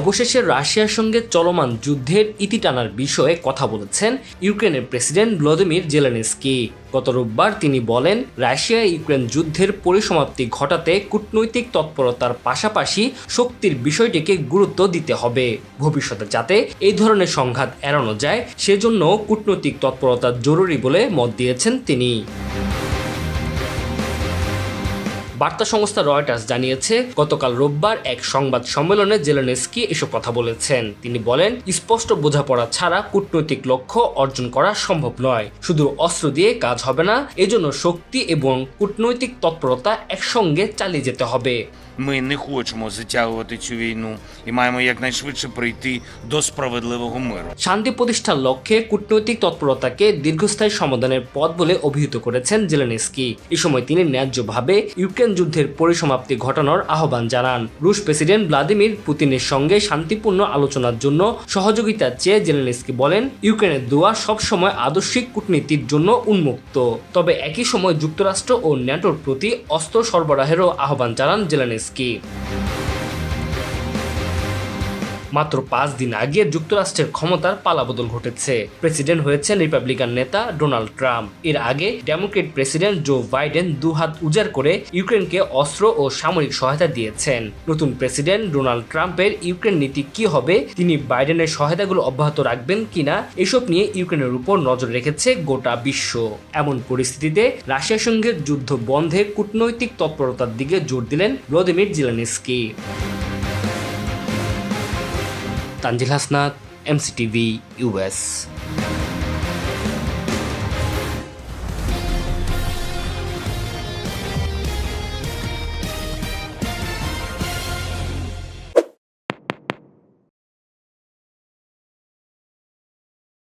অবশেষে রাশিয়ার সঙ্গে চলমান যুদ্ধের ইতি টানার বিষয়ে কথা বলেছেন ইউক্রেনের প্রেসিডেন্ট ভ্লাদিমির জেলেনস্কি। গত রোববার তিনি বলেন, রাশিয়া ইউক্রেন যুদ্ধের পরিসমাপ্তি ঘটাতে কূটনৈতিক তৎপরতার পাশাপাশি শক্তির বিষয়টিকে গুরুত্ব দিতে হবে। ভবিষ্যতে যাতে এই ধরনের সংঘাত এড়ানো যায়, সেজন্য কূটনৈতিক তৎপরতা জরুরি বলে মত দিয়েছেন তিনি। বার্তা সংস্থা রয়টার্স জানিয়েছে, গতকাল রোববার এক সংবাদ সম্মেলনে জেলেনেস্কি এসব কথা বলেছেন। তিনি বলেন, স্পষ্ট বোঝাপড়া ছাড়া কূটনৈতিক লক্ষ্য অর্জন করা সম্ভব নয়। শুধু অস্ত্র দিয়ে কাজ হবে না, এজন্য শক্তি এবং কূটনৈতিক তৎপরতা একসঙ্গে চালিয়ে যেতে হবে। Ми не хочемо затягувати цю війну і маємо якнайшвидше прийти до справедливого миру. শান্তি প্রতিষ্ঠার লক্ষ্যে কূটনৈতিক তৎপরতাকে দীর্ঘস্থায়ী সমাধানের পথ বলে অভিহিত করেছেন জেলেনস্কি এ সময় তিনি ন্যায্যভাবে ইউক্রেন যুদ্ধের পরিসমাপ্তি ঘটানোর আহ্বান জানান রুশ প্রেসিডেন্ট ভ্লাদিমির পুতিনের সঙ্গে শান্তিপূর্ণ আলোচনার জন্য সহযোগিতা চেয়ে জেলেনস্কি বলেন ইউক্রেনের দোয়া সবসময় আদর্শিক কূটনীতির জন্য উন্মুক্ত তবে একই সময় যুক্তরাষ্ট্র ও ন্যাটোর প্রতি অস্ত্র সরবরাহেরও আহ্বান জানান জেলেনস্কি escape. মাত্র পাঁচ দিন আগে যুক্তরাষ্ট্রের ক্ষমতার পালাবদল ঘটেছে। প্রেসিডেন্ট হয়েছেন রিপাবলিকান নেতা ডোনাল্ড ট্রাম্প। এর আগে ডেমোক্রেট প্রেসিডেন্ট জো বাইডেন দু হাত উজাড় করে ইউক্রেনকে অস্ত্র ও সামরিক সহায়তা দিয়েছেন। নতুন প্রেসিডেন্ট ডোনাল্ড ট্রাম্পের ইউক্রেন নীতি কি হবে, তিনি বাইডেনের সহায়তাগুলো অব্যাহত রাখবেন কিনা, এসব নিয়ে ইউক্রেনের উপর নজর রেখেছে গোটা বিশ্ব। এমন পরিস্থিতিতে রাশিয়ার সঙ্গে যুদ্ধ বন্ধে কূটনৈতিক তৎপরতার দিকে জোর দিলেন Vladimir Zelensky. Tanzil Hasnat MCTV US